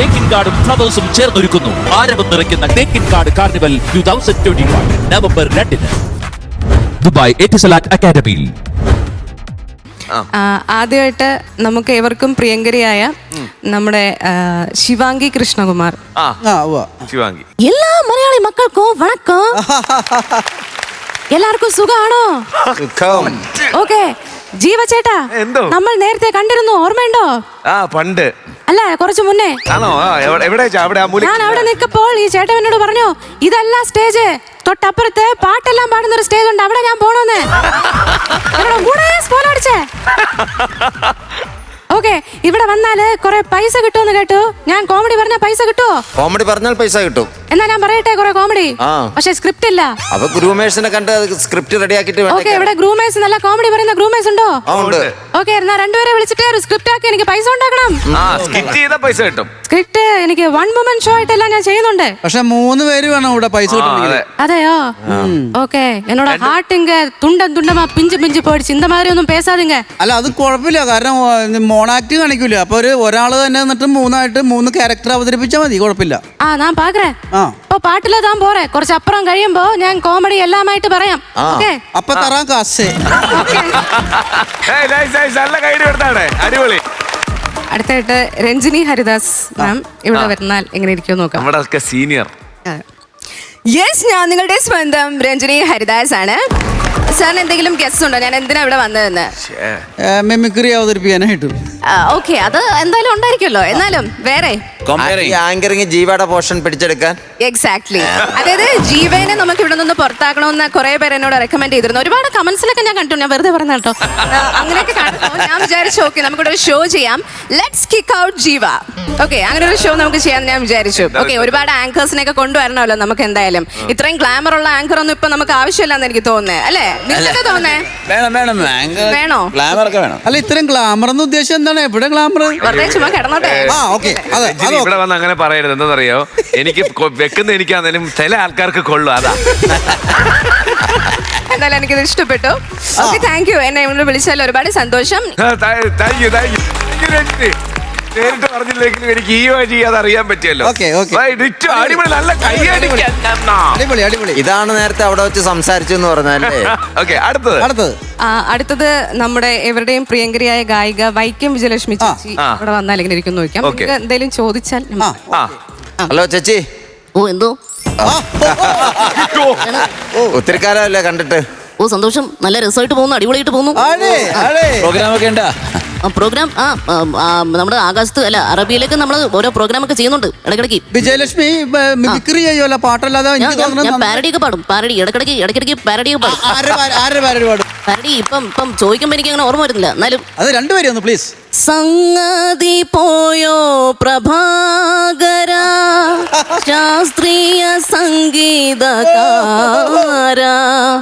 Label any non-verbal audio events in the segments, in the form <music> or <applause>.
തേക്കിൻ കാർഡും ഫ്ലവേഴ്സും ചേർന്നൊരുക്കുന്നു. ആരവം നിറയ്ക്കുന്ന തേക്കിൻ card carnival two thousand twenty one November രണ്ടിന്. ദുബായ് എറ്റിസലാറ്റ് അക്കാദമിയിൽ. ആ, ആദ്യമായിട്ട് നമുക്ക് ഏവർക്കും പ്രിയങ്കരിയായ നമ്മുടെ ശിവാംഗി കൃഷ്ണകുമാർ. ആ. ആ ഉവ്വ. എല്ലാ മലയാളി മക്കൾക്കും വണക്കം. <laughs> എല്ലാവർക്കും സുഖാണോ? സുഖം. ഓക്കെ ജീവ ചേട്ടാ എന്തോ? നമ്മൾ നേരത്തെ കണ്ടിരുന്നു ഓർമ്മയുണ്ടോ ആ പണ്ട്. അല്ല കുറച്ചു മുന്നേ. ആണോ? എവിടെ അവിടെ ഞാൻ അവിടെ നിൽക്കപ്പോൾ ഈ ചേട്ടൻ എന്നോട് പറഞ്ഞു ഇതല്ല സ്റ്റേജ്. തൊട്ടപ്പുറത്ത് പാട്ടെല്ലാം പാടുന്ന ഒരു സ്റ്റേജ് ഉണ്ട്. അവിടെ ഞാൻ പോണോന്ന്. <laughs> കൂടെ സ്പോൺ അടിച്ചേ. <laughs> ഇവിടെ വന്നാൽ കുറെ പൈസ കിട്ടുമെന്ന് കേട്ടു. ഞാൻ കോമഡി പറഞ്ഞാൽ പൈസ കിട്ടുമോ കോമഡി പറഞ്ഞാൽ പൈസ കിട്ടും. എന്നാ ഞാൻ പറയട്ടെ കുറെ കോമഡി ആ. പക്ഷെ സ്ക്രിപ്റ്റ് ഇല്ല. അപ്പൊ ഗ്രൂമേഴ്സിനെ കണ്ട് സ്ക്രിപ്റ്റ് റെഡി ആക്കിട്ട് ഓക്കെ ഇവിടെ ഗ്രൂമേഴ്സ് നല്ല കോമഡി പറയുന്ന ഗ്രൂമേഴ്സ് ഉണ്ടോ? ഉണ്ട്. ഓക്കെ എന്നാ രണ്ടുപേരെ വിളിച്ചിട്ട് ഒരു സ്ക്രിപ്റ്റ് ആക്കി എനിക്ക് പൈസ ഉണ്ടാക്കണം. ആ സ്കിറ്റ് ചെയ്താൽ പൈസ കിട്ടും. സ്ക്രിപ്റ്റ് എനിക്ക് വൺ വുമൻ ഷോ ആയിട്ടെല്ലാം ഞാൻ ചെയ്യുന്നുണ്ട്. പക്ഷെ മൂന്ന് പേര് വേണം ഇവിടെ പൈസ അതെയോ? ഓക്കെ എന്നോട് என்னோட ஹார்ட்டுங்க തുണ്ടമാ துண்டமா പിഞ്ച് പോയി போயிடுச்சு இந்த ഒന്നും ஒன்றும் അല്ല അത് കുഴപ്പമില്ല. കാരണം മോണാക്ട് കാണിക്കൂല. അപ്പൊ ഒരു ഒരാൾ തന്നെ എന്നിട്ട് മൂന്നായിട്ട് മൂന്ന് ക്യാരക്ടർ അവതരിപ്പിച്ചാൽ മതി. കുഴപ്പമില്ല. ആ ഞാൻ പാക്കறேன் ആ. ഇപ്പൊ പാട്ടിലെ താൻ പോരെ. കുറച്ച് അപ്പുറം കഴിയുമ്പോ ഞാൻ കോമഡി എല്ലാമായിട്ട് പറയാം. ഓക്കെ അപ്പൊ തറാം കാശ്. ഏയ് നൈസ് നൈസ് നല്ല കൈഡി കൊടുത്താണ്. അടിപൊളി. അടുത്തായിട്ട് രഞ്ജിനി ഹരിദാസ് മാം ഇവിടെ വരുന്നാൽ എങ്ങനെ ഇരിക്കും നോക്കാം. നമ്മുടെ ഒക്കെ സീനിയർ യെസ് ഞാൻ നിങ്ങളുടെ സ്വന്തം രഞ്ജിനി ഹരിദാസ് ആണ്. സാറിന് എന്തെങ്കിലും ഗസ്റ്റ് ഉണ്ടോ? ഞാൻ എന്തിനാ ഇവിടെ വന്നതെന്ന്? മെമിക്രി അവതരിപ്പിക്കാനായിട്ട്. ഓക്കെ അത് എന്തായാലും ഉണ്ടായിരിക്കുമല്ലോ. എന്നാലും വേറെ? ആങ്കറിങ് ജീവയുടെ പോർഷൻ പിടിച്ചെടുക്കാൻ? എക്സാക്ട്ലി അതായത് ജീവനെ നമുക്ക് ഇവിടെ നിന്ന് പുറത്താക്കണമെന്ന് കുറെ പേര് എന്നോട് റെക്കമെൻഡ് ചെയ്തിരുന്നു. ഒരുപാട് കമന്റ്സിലൊക്കെ ഞാൻ കണ്ടു. ഞാൻ വെറുതെ പറഞ്ഞ കേട്ടോ. അങ്ങനെയൊക്കെ കണ്ടു ഞാൻ വിചാരിച്ചു ഓക്കെ നമുക്കിവിടെ ഒരു ഷോ ചെയ്യാം. Let's kick out Jeeva. Okay അങ്ങനെ ഒരു ഷോ നമുക്ക് ചെയ്യാൻ ഞാൻ വിചാരിച്ചു. ഓക്കെ ഒരുപാട് ആങ്കേഴ്സിനെ ഒക്കെ കൊണ്ടുവരണമല്ലോ നമുക്ക് എന്തായാലും. ഇത്രയും ഗ്ലാമർ ഉള്ള ആങ്കർ ഒന്നും ഇപ്പൊ നമുക്ക് ആവശ്യമില്ലെന്ന് എനിക്ക് തോന്നുന്നത് അല്ലേ? നിങ്ങൾക്ക് തോന്നേ വേണം വേണം. ആങ്കർ വേണോ? ഗ്ലാമർ ഒക്കെ വേണം. അല്ല ഇത്രയും ഗ്ലാമർ എന്ന് ഉദ്ദേശം എന്താണ്? എവിടെ ഗ്ലാമർ വെറുതെ ചുമ്മാ കിടന്നോട്ടെ. ആ ഓക്കെ അതെ അത്. ഇവിടെ വന്ന് അങ്ങനെ പറയരുത്. എന്താണെന്നറിയോ? എനിക്ക് കൊ- വെക്കുന്ന എനിക്കാന്നേലും ചില ആൾക്കാർക്ക് കൊള്ളു. അതാ. എന്തായാലും എനിക്കിത് ഇഷ്ടപ്പെട്ടു. ഓക്കെ താങ്ക് യു എന്നെ ഇവിടെ വിളിച്ചാൽ ഒരുപാട് സന്തോഷം. Thank you thank you. നേരിട്ട് പറഞ്ഞില്ലെങ്കിലും എനിക്ക് ഈ വഴി അത് അറിയാൻ പറ്റിയല്ലോ. അടിപൊളി നല്ല അടിപൊളി അടിപൊളി. ഇതാണ് നേരത്തെ അവിടെ വെച്ച് സംസാരിച്ചു എന്ന് പറഞ്ഞല്ലേ <laughs> ഓക്കെ അടുത്തത്. അടുത്തത്. അടുത്തത് നമ്മുടെ എവരുടെയും പ്രിയങ്കരിയായ ഗായിക വൈക്കം വിജയലക്ഷ്മി ചേച്ചി. ഇവിടെ വന്നാൽ ഇങ്ങനെ ഇരിക്കും നോക്കാം Okay. എന്തെങ്കിലും ചോദിച്ചാൽ ഹലോ ചേച്ചി. ഓ എന്തോ? ഒത്തിരി കാലമല്ലേ കണ്ടിട്ട്? ഓ സന്തോഷം. നല്ല രസമായിട്ട് പോകുന്നു അടിപൊളിയായിട്ട് പോകുന്നു. പ്രോഗ്രാം ഒക്കെ ഉണ്ടാ? പ്രോഗ്രാം ആ നമ്മുടെ ആകാശത്ത് അല്ല അറബിയിലേക്ക് നമ്മൾ ഓരോ പ്രോഗ്രാം ഒക്കെ ചെയ്യുന്നുണ്ട് ഇടയ്ക്കിടയ്ക്ക്. വിജയലക്ഷ്മി മിമിക്രി ചെയ്യുമല്ലോ പാട്ടല്ലാതെ ഞാൻ എനിക്ക് ഞാൻ- ഞാൻ പാരഡി ഒക്കെ പാടും പാരഡി ഇടയ്ക്കിടയ്ക്ക് ഇടയ്ക്കിടയ്ക്ക് പാരഡി ഒക്കെ പാടും. ആരുടെ പാ- ആരുടെ പാരടി പാടും? പാരഡി ഇപ്പം ഇപ്പം ചോദിക്കുമ്പോൾ എനിക്ക് അങ്ങനെ ഓർമ്മ വരുന്നില്ല എന്നാലും അത് രണ്ടുപേരും ഒന്ന് പ്ലീസ് സംഗതി പോയോ പ്രഭാകര? ശാസ്ത്രീയ സംഗീതകാര?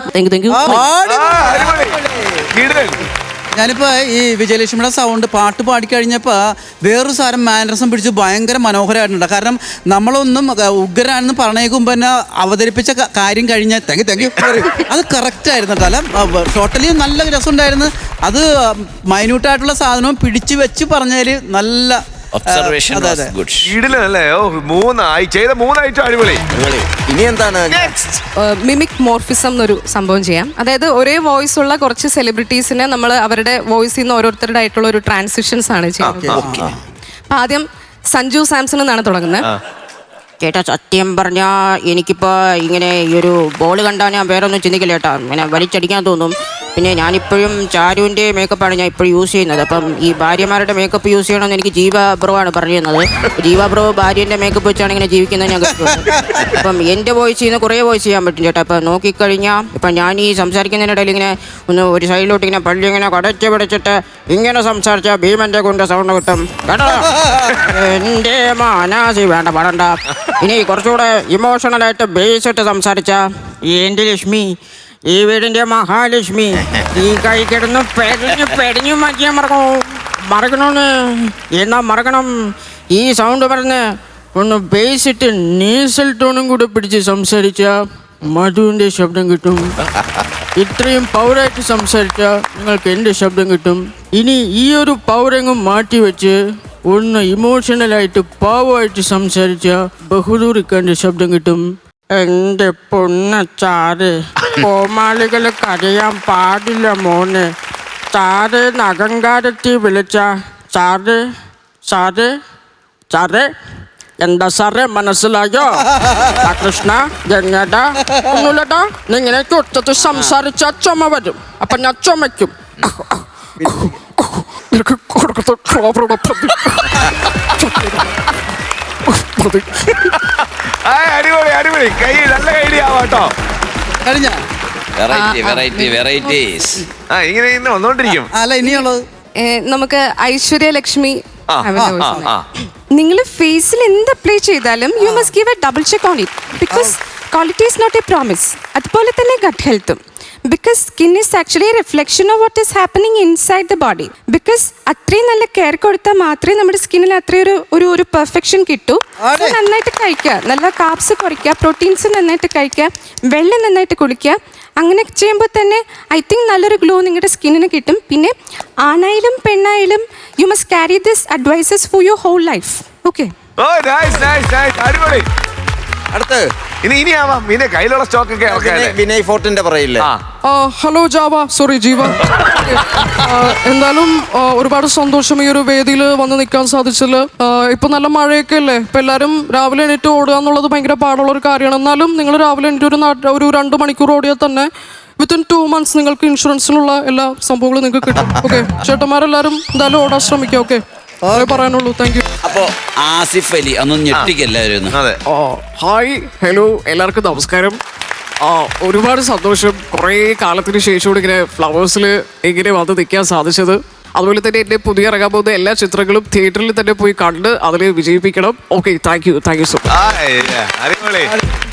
താങ്ക് യു താങ്ക് യു ആ, അടിപൊളി. കിടിലൻ. ഞാനിപ്പോ ഈ വിജയലക്ഷ്മിയുടെ സൗണ്ട് പാട്ട് പാടിക്കഴിഞ്ഞപ്പോ വേറൊരു സാരം മാനറസം പിടിച്ച് ഭയങ്കര മനോഹരമായിട്ടുണ്ട് കാരണം നമ്മളൊന്നും ഉഗ്രനാണെന്ന് പറഞ്ഞേക്കുമ്പോ തന്നെ അവതരിപ്പിച്ച കാര്യം കഴിഞ്ഞ താങ്ക് താങ്ക് യു അത് കറക്റ്റ് ആയിരുന്നു അല്ല ടോട്ടലി നല്ല രസമുണ്ടായിരുന്നു. അത് മൈന്യൂട്ടായിട്ടുള്ള സാധനവും പിടിച്ചു വെച്ച് പറഞ്ഞതിൽ നല്ല ഒബ്സർവേഷൻ ഗുഡ് അല്ലേ ഓ മൂന്നായി. ചെയ്ത മൂന്നായിട്ടും അടിപൊളി. ഇനി എന്താണ്? മിമിക് മോർഫിസം എന്നൊരു സംഭവം ചെയ്യാം. അതായത് ഒരേ വോയിസ് ഉള്ള കുറച്ച് സെലിബ്രിറ്റീസിനെ നമ്മൾ അവരുടെ വോയിസിൽ നിന്ന് ഓരോരുത്തരുടെ ആയിട്ടുള്ള ഒരു ട്രാൻസിഷൻസ് ആണ് ചെയ്യുന്നത്. അപ്പൊ ആദ്യം സഞ്ജു സാംസൺ എന്നാണ് തുടങ്ങുന്നത്. ചേട്ടാ സത്യം പറഞ്ഞാ എനിക്കിപ്പോ ഇങ്ങനെ ഈ ഒരു ബോൾ കണ്ടാൽ ഞാൻ വേറെ ഒന്നും ചിന്തിക്കില്ല ചേട്ടാ ഇങ്ങനെ വലിച്ചടിക്കാൻ തോന്നും. പിന്നെ ഞാനിപ്പോഴും ചാരുവിന്റെ മേക്കപ്പാണ് ഞാൻ ഇപ്പോഴും യൂസ് ചെയ്യുന്നത്. അപ്പം ഈ ഭാര്യമാരുടെ മേക്കപ്പ് യൂസ് ചെയ്യണമെന്ന് എനിക്ക് ജീവ ബ്രോ ആണ് പറഞ്ഞു ജീവ ബ്രോ ഭാര്യന്റെ മേക്കപ്പ് വെച്ചാണ് ഇങ്ങനെ ജീവിക്കുന്നത് ഞാൻ അപ്പം എന്റെ വോയിസ് ചെയ്യുന്ന കുറേ വോയിസ് ചെയ്യാൻ പറ്റും ചേട്ടാ. അപ്പം നോക്കിക്കഴിഞ്ഞാൽ ഇപ്പം ഞാൻ ഈ സംസാരിക്കുന്നതിനിടയിൽ ഇങ്ങനെ ഒന്ന് ഒരു സൈഡിലോട്ട് ഇങ്ങനെ പള്ളി ഇങ്ങനെ കടച്ച് പിടിച്ചിട്ട് ഇങ്ങനെ സംസാരിച്ച ഭീമന്റെ കൊണ്ട് സൗണ്ട് കിട്ടും. കേട്ടോ എന്റെ മാനാസി വേണ്ട പാടണ്ട. ഇനി കുറച്ചുകൂടെ ഇമോഷണലായിട്ട് ബേസ് ഇട്ട് സംസാരിച്ച എന്റെ ലക്ഷ്മി ഈ വീടിന്റെ മഹാലക്ഷ്മി. ഈ കൈ കിടന്ന് പെടഞ്ഞു പെടഞ്ഞു മാറ്റിയാ മറക്കണോ? മറക്കണോന്ന്? എന്നാ മറക്കണം? ഈ സൗണ്ട് പറഞ്ഞ് ഒന്ന് ബേസിട്ട് നീസൽ ടോണും കൂടെ പിടിച്ച് സംസാരിച്ച മധുവിന്റെ ശബ്ദം കിട്ടും. ഇത്രയും പൗരായിട്ട് സംസാരിച്ച നിങ്ങൾക്ക് എന്റെ ശബ്ദം കിട്ടും. ഇനി ഈ ഒരു പൗരങ്ങും മാറ്റി വെച്ച് ഒന്ന് ഇമോഷണലായിട്ട് പാവമായിട്ട് സംസാരിച്ച ബഹുദൂറിക്കാന്റെ ശബ്ദം കിട്ടും. എന്റെ പൊണ്ണച്ചാറ് കോമാളികൾ കരയാൻ പാടില്ല മോനെ. ചാറ് നഗങ്കാരത്തി വിളിച്ച. ചാറ് ചാറ് ചാറ്. എന്താ സാറേ മനസ്സിലായോ? കൃഷ്ണ ഗംഗേട്ടാ ഒന്നുമില്ലട്ടാ നിങ്ങനെ ഒറ്റത്ത് സംസാരിച്ച ചുമ വരും. അപ്പൊ ഞാൻ ചുമയ്ക്കും ക്ലോബറുടെ പ്രതി. ആ, അടിപൊളി അടിപൊളി. കൈ നല്ല ഐഡിയ ആവാട്ടോ കഴിഞ്ഞ? വെറൈറ്റി വെറൈറ്റി വെറൈറ്റീസ് ആ ഇങ്ങനെ ഇന്ന് വന്നോണ്ടിരിക്കും. അല്ല ഇനിയുള്ളത്? നമുക്ക് ഐശ്വര്യ ലക്ഷ്മി. നിങ്ങൾ ഫേസിൽ എന്ത് അപ്ലൈ ചെയ്താലും you must give a double check on it because quality is not a promise അതുപോലെ തന്നെ gut ഹെൽത്തും because skin is actually reflection of what is happening inside the body because അത്രയും നല്ല കെയർ കൊടുത്താൽ മാത്രമേ നമ്മുടെ സ്കിന്നിൽ അത്രയും ഒരു ഒരു പെർഫെക്ഷൻ കിട്ടൂ. നന്നായിട്ട് കഴിക്കുക. നല്ല കാപ്സ് കുറയ്ക്കുക പ്രോട്ടീൻസ് നന്നായിട്ട് കഴിക്കുക വെള്ളം നന്നായിട്ട് കുളിക്കുക അങ്ങനെ ചെയ്യുമ്പോൾ തന്നെ ഐ തിങ്ക് നല്ലൊരു ഗ്ലോ നിങ്ങളുടെ സ്കിന്നിന് കിട്ടും. പിന്നെ ആണായാലും പെണ്ണായാലും you must carry this advices for your whole life okay അടുത്ത്. ഇനി ഇനി ആവാം ഇനി കയ്യിലുള്ള സ്റ്റോക്ക് ഒക്കെ ഇറക്കാല്ലേ വിനയ്- ഫോർട്ടിന്റെ പറയില്ലേ ആ. Hello Java. സോറി ജീവ. ആ, എന്തായാലും ആ, ഒരുപാട് സന്തോഷം ഈ ഒരു വേദിയിൽ വന്ന് നിൽക്കാൻ സാധിച്ചതിൽ. ഇപ്പൊ നല്ല മഴയൊക്കെ അല്ലേ? ഇപ്പൊ എല്ലാരും രാവിലെ എണീറ്റ് ഓടുക എന്നുള്ളത് ഭയങ്കര പാടുള്ള ഒരു കാര്യമാണ്. എന്നാലും നിങ്ങൾ രാവിലെ എണീറ്റ് ഒരു നാട്ട് ഒരു രണ്ട് മണിക്കൂർ ഓടിയാൽ തന്നെ വിത്തിൻ ടു മന്ത്സ് നിങ്ങൾക്ക് ഇൻഷുറൻസിനുള്ള എല്ലാ സംഭവങ്ങളും നിങ്ങൾക്ക് കിട്ടും. ഓക്കെ ചേട്ടന്മാരെല്ലാവരും എന്തായാലും ഓടാൻ ശ്രമിക്കാം. ഓക്കെ പറയാനുള്ളൂ. താങ്ക് യു അപ്പോ ആസിഫ് അലി അന്ന് ഞെട്ടിക്കല്ലായിരുന്നു അതെ. ഓ ഹായ് ഹലോ എല്ലാവർക്കും നമസ്കാരം. ആ ഒരുപാട് സന്തോഷം. കുറേ കാലത്തിന് ശേഷം ഇങ്ങനെ ഫ്ലവേഴ്സിൽ ഇങ്ങനെ വന്ന് നിൽക്കാൻ സാധിച്ചത്. അതുപോലെ തന്നെ എന്റെ പുതിയ ഇറങ്ങാൻ പോകുന്ന എല്ലാ ചിത്രങ്ങളും തിയേറ്ററിൽ തന്നെ പോയി കണ്ട് അതിനെ വിജയിപ്പിക്കണം. Okay thank you thank you so much